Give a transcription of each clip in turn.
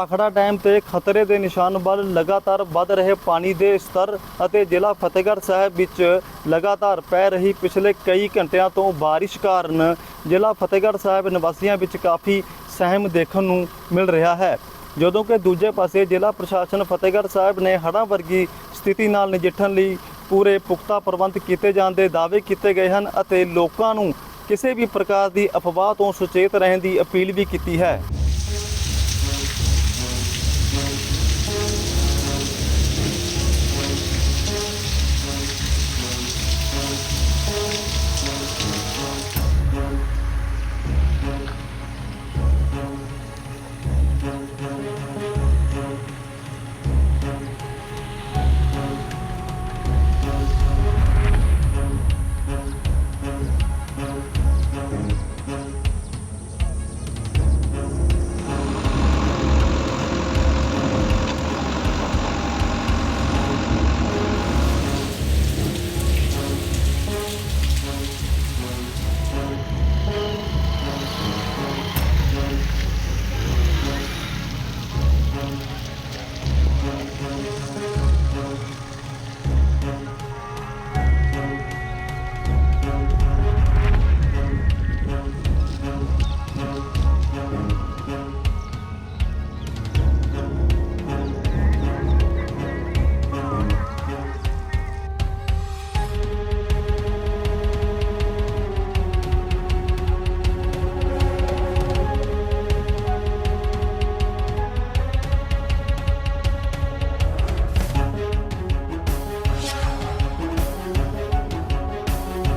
Bhakra dam ਤੇ ਖਤਰੇ ਦੇ ਨਿਸ਼ਾਨ ਵੱਲ ਲਗਾਤਾਰ ਵੱਧ ਰਹੇ ਪਾਣੀ ਦੇ ਸਤਰ ਅਤੇ ਜ਼ਿਲ੍ਹਾ ਫਤਿਹਗੜ੍ਹ ਸਾਹਿਬ ਵਿੱਚ ਲਗਾਤਾਰ ਪੈ ਰਹੀ ਪਿਛਲੇ ਕਈ ਘੰਟਿਆਂ ਤੋਂ ਬਾਰਿਸ਼ ਕਾਰਨ ਜ਼ਿਲ੍ਹਾ ਫਤਿਹਗੜ੍ਹ ਸਾਹਿਬ ਨਿਵਾਸੀਆਂ ਵਿੱਚ ਕਾਫੀ ਸਹਿਮ ਦੇਖਣ ਨੂੰ ਮਿਲ ਰਿਹਾ ਹੈ। ਜਦੋਂ ਕਿ ਦੂਜੇ ਪਾਸੇ ਜ਼ਿਲ੍ਹਾ ਪ੍ਰਸ਼ਾਸਨ ਫਤਿਹਗੜ੍ਹ ਸਾਹਿਬ ਨੇ ਹੜ੍ਹਾਂ ਵਰਗੀ ਸਥਿਤੀ ਨਾਲ ਨਜਿੱਠਣ ਲਈ ਪੂਰੇ ਪੁਖਤਾ ਪ੍ਰਬੰਧ ਕੀਤੇ ਜਾਣ ਦੇ ਦਾਅਵੇ ਕੀਤੇ ਗਏ ਹਨ ਅਤੇ ਲੋਕਾਂ ਨੂੰ ਕਿਸੇ ਵੀ ਪ੍ਰਕਾਰ ਦੀ ਅਫਵਾਹ ਤੋਂ ਸੁਚੇਤ ਰਹਿਣ ਦੀ ਅਪੀਲ ਵੀ ਕੀਤੀ ਹੈ।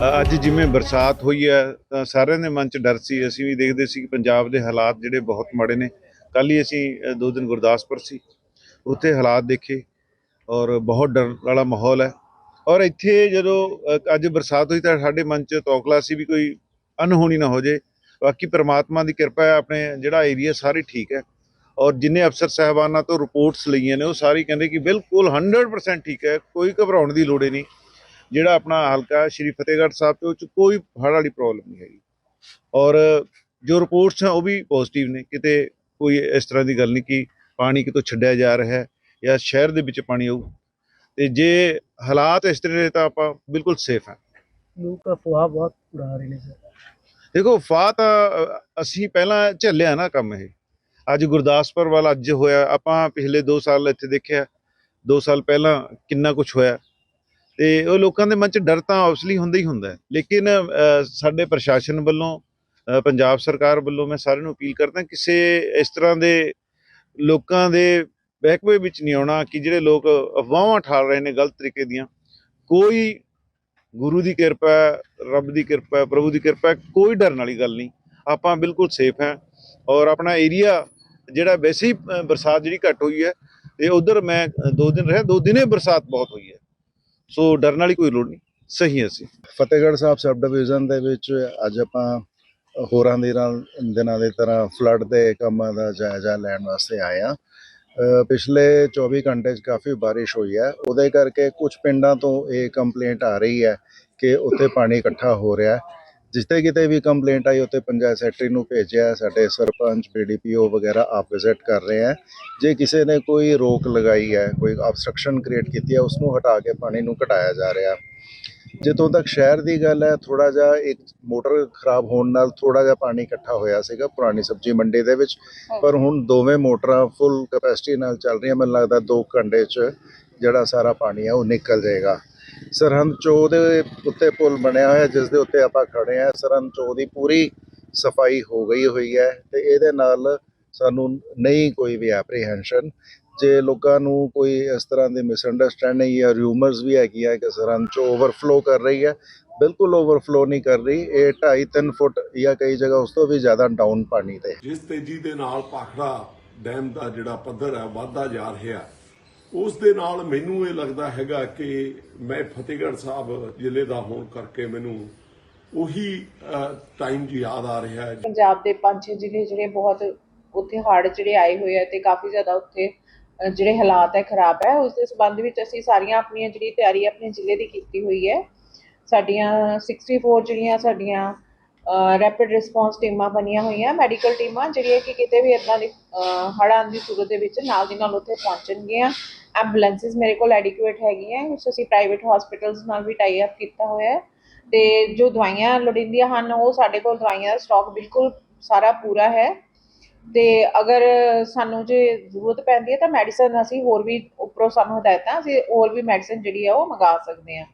ਅੱਜ ਜਿਵੇਂ ਬਰਸਾਤ ਹੋਈ ਹੈ, ਤਾਂ ਸਾਰਿਆਂ ਦੇ ਮਨ 'ਚ ਡਰ ਸੀ। ਅਸੀਂ ਵੀ ਦੇਖਦੇ ਸੀ ਕਿ ਪੰਜਾਬ ਦੇ ਹਾਲਾਤ ਜਿਹੜੇ ਬਹੁਤ ਮਾੜੇ ਨੇ। ਕੱਲ ਹੀ ਅਸੀਂ ਦੋ ਦਿਨ ਗੁਰਦਾਸਪੁਰ ਸੀ। ਉੱਥੇ ਹਾਲਾਤ ਦੇਖੇ ਔਰ ਬਹੁਤ ਡਰ ਵਾਲਾ ਮਾਹੌਲ ਹੈ। ਔਰ ਇੱਥੇ ਜਦੋਂ ਅੱਜ ਬਰਸਾਤ ਹੋਈ ਤਾਂ ਸਾਡੇ ਮਨ 'ਚ ਤੌਕਲਾ ਸੀ ਵੀ ਕੋਈ ਅਨਹੋਣੀ ਨਾ ਹੋ ਜੇ ਬਾਕੀ ਪ੍ਰਮਾਤਮਾ ਦੀ ਕਿਰਪਾ ਹੈ, ਆਪਣੇ ਜਿਹੜਾ ਏਰੀਆ ਸਾਰੇ ਠੀਕ ਹੈ। ਔਰ ਜਿੰਨੇ ਅਫਸਰ ਸਾਹਿਬਾਨਾਂ ਤੋਂ ਰਿਪੋਰਟਸ ਲਈਆਂ ਨੇ, ਉਹ ਸਾਰੀ ਕਹਿੰਦੇ ਕਿ ਬਿਲਕੁਲ 100% ਠੀਕ ਹੈ। ਕੋਈ ਘਬਰਾਉਣ ਦੀ ਲੋੜ ਹੀ ਨਹੀਂ। ਜਿਹੜਾ ਆਪਣਾ ਹਲਕਾ ਸ਼੍ਰੀ ਫਤਿਹਗੜ੍ਹ ਸਾਹਿਬ ਤੇ ਉਹ 'ਚ ਕੋਈ ਹੜ੍ਹ ਵਾਲੀ ਪ੍ਰੋਬਲਮ ਨਹੀਂ ਹੈਗੀ। ਔਰ ਜੋ ਰਿਪੋਰਟਸ ਹੈ ਉਹ ਵੀ ਪੋਜ਼ਿਟਿਵ ਨੇ। ਕਿਤੇ ਕੋਈ ਇਸ ਤਰ੍ਹਾਂ ਦੀ ਗੱਲ ਨਹੀਂ ਕਿ ਪਾਣੀ ਕਿਤੋਂ ਛੱਡਿਆ ਜਾ ਰਿਹਾ ਹੈ ਜਾਂ ਸ਼ਹਿਰ ਦੇ ਵਿੱਚ ਪਾਣੀ ਆਊ। ਤੇ ਜੇ ਹਾਲਾਤ ਇਸ ਤਰ੍ਹਾਂ ਦੇ ਤਾਂ ਆਪਾਂ ਬਿਲਕੁਲ ਸੇਫ ਹਾਂ। ਲੋਕ ਅਫਵਾਹ ਬਹੁਤ ਉਡਾ ਰਹੇ ਨੇ ਸਰ। ਦੇਖੋ ਫਾਹ ਤਾਂ ਅਸੀਂ ਪਹਿਲਾਂ ਝੱਲਿਆ ਨਾ ਕੰਮ ਇਹ। ਅੱਜ ਗੁਰਦਾਸਪੁਰ ਵਾਲਾ ਅੱਜ ਹੋਇਆ। ਆਪਾਂ ਪਿਛਲੇ 2 ਸਾਲ ਇੱਥੇ ਦੇਖਿਆ। 2 ਸਾਲ ਪਹਿਲਾਂ ਕਿੰਨਾ ਕੁਝ ਹੋਇਆ। ਤੇ ਉਹ ਲੋਕਾਂ ਦੇ ਮਨ 'ਚ ਡਰ ਤਾਂ ਆਬਵੀਅਸਲੀ ਹੁੰਦਾ ਹੀ ਹੁੰਦਾ ਲੇਕਿਨ ਸਾਡੇ ਪ੍ਰਸ਼ਾਸਨ ਵੱਲੋਂ ਪੰਜਾਬ ਸਰਕਾਰ ਵੱਲੋਂ ਮੈਂ ਸਾਰਿਆਂ ਨੂੰ ਅਪੀਲ ਕਰਦਾ ਕਿਸੇ ਇਸ ਤਰ੍ਹਾਂ ਦੇ ਲੋਕਾਂ ਦੇ ਬਹਿਕਵੇ ਵਿੱਚ ਨਹੀਂ ਆਉਣਾ ਕਿ ਜਿਹੜੇ ਲੋਕ ਅਫਵਾਹਾਂ ਠਾਲ ਰਹੇ ਨੇ ਗਲਤ ਤਰੀਕੇ ਦੀਆਂ। ਕੋਈ ਗੁਰੂ ਦੀ ਕਿਰਪਾ ਰੱਬ ਦੀ ਕਿਰਪਾ ਪ੍ਰਭੂ ਦੀ ਕਿਰਪਾ ਕੋਈ ਡਰਨ ਵਾਲੀ ਗੱਲ ਨਹੀਂ। ਆਪਾਂ ਬਿਲਕੁਲ ਸੇਫ ਹੈ ਔਰ ਆਪਣਾ ਏਰੀਆ ਜਿਹੜਾ ਵੈਸੇ ਹੀ ਬਰਸਾਤ ਜਿਹੜੀ ਘੱਟ ਹੋਈ ਹੈ ਤੇ ਉਧਰ ਮੈਂ ਅ, ਦੋ ਦਿਨ ਰਿਹਾ ਦੋ ਦਿਨੇ ਬਰਸਾਤ ਬਹੁਤ ਹੋਈ ਹੈ। ਸੋ ਡਰਨ ਵਾਲੀ ਕੋਈ ਲੋੜ ਨਹੀਂ। ਸਹੀ ਹੈ ਅਸੀਂ। ਫਤਿਹਗੜ੍ਹ ਸਾਹਿਬ ਸਬ ਡਿਵੀਜ਼ਨ ਦੇ ਵਿੱਚ ਅੱਜ ਆਪਾਂ ਹੋਰਾਂ ਦੇ ਨਾਲ ਦਿਨਾਂ ਦੇ ਤਰ੍ਹਾਂ ਫਲੱਡ ਦੇ ਕੰਮਾਂ ਦਾ ਜਾਇਜ਼ਾ ਲੈਣ ਵਾਸਤੇ ਆਏ ਆ ਪਿਛਲੇ 24 ਘੰਟੇ 'ਚ ਕਾਫੀ ਬਾਰਿਸ਼ ਹੋਈ ਹੈ। ਉਹਦੇ ਕਰਕੇ ਕੁਝ ਪਿੰਡਾਂ ਤੋਂ ਇਹ ਕੰਪਲੇਂਟ ਆ ਰਹੀ ਹੈ ਕਿ ਉੱਥੇ ਪਾਣੀ ਇਕੱਠਾ ਹੋ ਰਿਹਾ ਹੈ। ਜਿੱਥੇ ਕਿਤੇ ਵੀ ਕੰਪਲੇਂਟ ਆਈ ਉੱਥੇ ਪੰਚਾਇਤ ਸੈਕਟਰੀ ਨੂੰ ਭੇਜਿਆ। ਸਾਡੇ ਸਰਪੰਚ ਬੀਡੀਪੀਓ ਵਗੈਰਾ ਆਪ ਵਿਜ਼ਿਟ ਕਰ ਰਹੇ ਹੈ ਜੇ ਕਿਸੇ ਨੇ ਕੋਈ ਰੋਕ ਲਗਾਈ ਹੈ ਕੋਈ ਆਬਸਟ੍ਰਕਸ਼ਨ ਕ੍ਰੀਏਟ ਕੀਤੀ ਹੈ ਉਸ ਨੂੰ ਹਟਾ ਕੇ ਪਾਣੀ ਨੂੰ ਘਟਾਇਆ ਜਾ ਰਿਹਾ। ਜਿੱਥੋਂ ਤੱਕ ਸ਼ਹਿਰ ਦੀ ਗੱਲ ਹੈ ਥੋੜਾ ਜਿਹਾ ਇੱਕ ਮੋਟਰ ਖਰਾਬ ਹੋਣ ਨਾਲ ਥੋੜਾ ਜਿਹਾ ਪਾਣੀ ਇਕੱਠਾ ਹੋਇਆ ਸੀਗਾ ਪੁਰਾਣੀ ਸਬਜ਼ੀ ਮੰਡੀ ਦੇ ਵਿੱਚ। ਪਰ ਹੁਣ ਦੋਵੇਂ ਮੋਟਰਾਂ ਫੁੱਲ ਕਪੈਸਿਟੀ ਨਾਲ ਚੱਲ ਰਹੀਆਂ ਮੈਨੂੰ ਲੱਗਦਾ 2 ਘੰਟੇ 'ਚ ਜਿਹੜਾ ਸਾਰਾ ਪਾਣੀ ਹੈ ਉਹ ਨਿਕਲ ਜਾਏਗਾ। ਸਰਹੰਦ ਚੋ ਦੇ ਉੱਤੇ ਪੁਲ ਬਣਿਆ ਹੋਇਆ, ਜਿਸ ਦੇ ਉੱਤੇ ਆਪਾਂ ਖੜੇ ਆ ਸਰਹੰਦ ਚੋ ਦੀ ਪੂਰੀ ਸਫ਼ਾਈ ਹੋ ਗਈ ਹੋਈ ਹੈ ਤੇ ਇਹਦੇ ਨਾਲ ਸਾਨੂੰ ਨਹੀਂ ਕੋਈ ਵੀ ਐਪਰੀਹੈਂਸ਼ਨ ਜੇ ਲੋਕਾਂ ਨੂੰ ਕੋਈ ਇਸ ਤਰ੍ਹਾਂ ਦੀ ਮਿਸਅੰਡਰਸਟੈਂਡਿੰਗ ਜਾਂ ਰਿਊਮਰਸ ਵੀ ਹੈਗੀਆਂ ਕਿ ਸਰਹੰਦ ਚੋ ਓਵਰਫਲੋ ਕਰ ਰਹੀ ਹੈ, ਬਿਲਕੁਲ ਓਵਰਫਲੋ ਨਹੀਂ ਕਰ ਰਹੀ। ਇਹ 2.5 3 ਫੁੱਟ ਜਾਂ ਕਈ ਜਗ੍ਹਾ ਉਸ ਤੋਂ ਵੀ ਜ਼ਿਆਦਾ ਡਾਊਨ ਪਾਣੀ ਤੇ। ਜਿਸ ਤੇਜ਼ੀ ਦੇ ਨਾਲ ਭਾਖੜਾ ਡੈਮ ਦਾ ਜਿਹੜਾ ਪੱਧਰ ਹੈ, ਵੱਧਦਾ ਜਾ ਰਿਹਾ। ਉਸ ਦੇ ਨਾਲ ਮੈਨੂੰ ਇਹ ਲੱਗਦਾ ਹੈਗਾ ਕਿ ਮੈਂ ਫਤਿਹਗੜ੍ਹ ਸਾਹਿਬ ਜ਼ਿਲ੍ਹੇ ਦਾ ਹੋਣ ਕਰਕੇ ਮੈਨੂੰ ਉਹੀ ਟਾਈਮ ਯਾਦ ਆ ਰਿਹਾ ਹੈ। ਪੰਜਾਬ ਦੇ ਪੰਜ ਜ਼ਿਲ੍ਹੇ ਜਿਹੜੇ ਬਹੁਤ ਉੱਥੇ ਹੜ੍ਹ ਜਿਹੜੇ ਆਏ ਹੋਏ ਆ ਤੇ ਕਾਫੀ ਜ਼ਿਆਦਾ ਉੱਥੇ ਜਿਹੜੇ ਹਾਲਾਤ ਹੈ ਖਰਾਬ ਹੈ, ਉਸ ਦੇ ਸੰਬੰਧ ਵਿੱਚ ਅਸੀਂ ਸਾਰੀਆਂ ਆਪਣੀਆਂ ਜਿਹੜੀ ਤਿਆਰੀ ਆਪਣੇ ਜ਼ਿਲ੍ਹੇ ਦੀ ਕੀਤੀ ਹੋਈ ਹੈ। ਸਾਡੀਆਂ 64 ਜਿਹੜੀਆਂ ਸਾਡੀਆਂ ਰੈਪਿਡ ਰਿਸਪੌਂਸ ਟੀਮਾਂ ਬਣੀਆਂ ਹੋਈਆਂ ਮੈਡੀਕਲ ਟੀਮਾਂ, ਜਿਹੜੀਆਂ ਕਿ ਕਿਤੇ ਵੀ ਇਦਾਂ ਦੀ ਹੜ੍ਹ ਆਉਣ ਦੀ ਸੂਰਤ ਦੇ ਵਿੱਚ ਨਾਲ ਦੀ ਨਾਲ ਉੱਥੇ ਪਹੁੰਚਣਗੀਆਂ। ਐਂਬੂਲੈਂਸਿਸ ਮੇਰੇ ਕੋਲ ਐਡਿਕੁਏਟ ਹੈਗੀਆਂ, ਉਸ ਅਸੀਂ ਪ੍ਰਾਈਵੇਟ ਹਸਪੀਟਲਸ ਨਾਲ ਵੀ ਟਾਈ ਅਪ ਕੀਤਾ ਹੋਇਆ ਹੈ। ਤੇ ਜੋ ਦਵਾਈਆਂ ਲੋੜੀਂਦੀਆਂ ਹਨ, ਉਹ ਸਾਡੇ ਕੋਲ ਦਵਾਈਆਂ ਦਾ ਸਟਾਕ ਬਿਲਕੁਲ ਸਾਰਾ ਪੂਰਾ ਹੈ। ਤੇ ਅਗਰ ਸਾਨੂੰ ਜੇ ਜ਼ਰੂਰਤ ਪੈਂਦੀ ਹੈ ਤਾਂ ਮੈਡੀਸਨ ਅਸੀਂ ਹੋਰ ਵੀ ਉੱਪਰੋਂ ਸਾਨੂੰ ਹਦਾਇਤਾਂ, ਅਸੀਂ ਹੋਰ ਵੀ ਮੈਡੀਸਨ ਜਿਹੜੀ ਆ ਉਹ ਮੰਗਾ ਸਕਦੇ ਹਾਂ।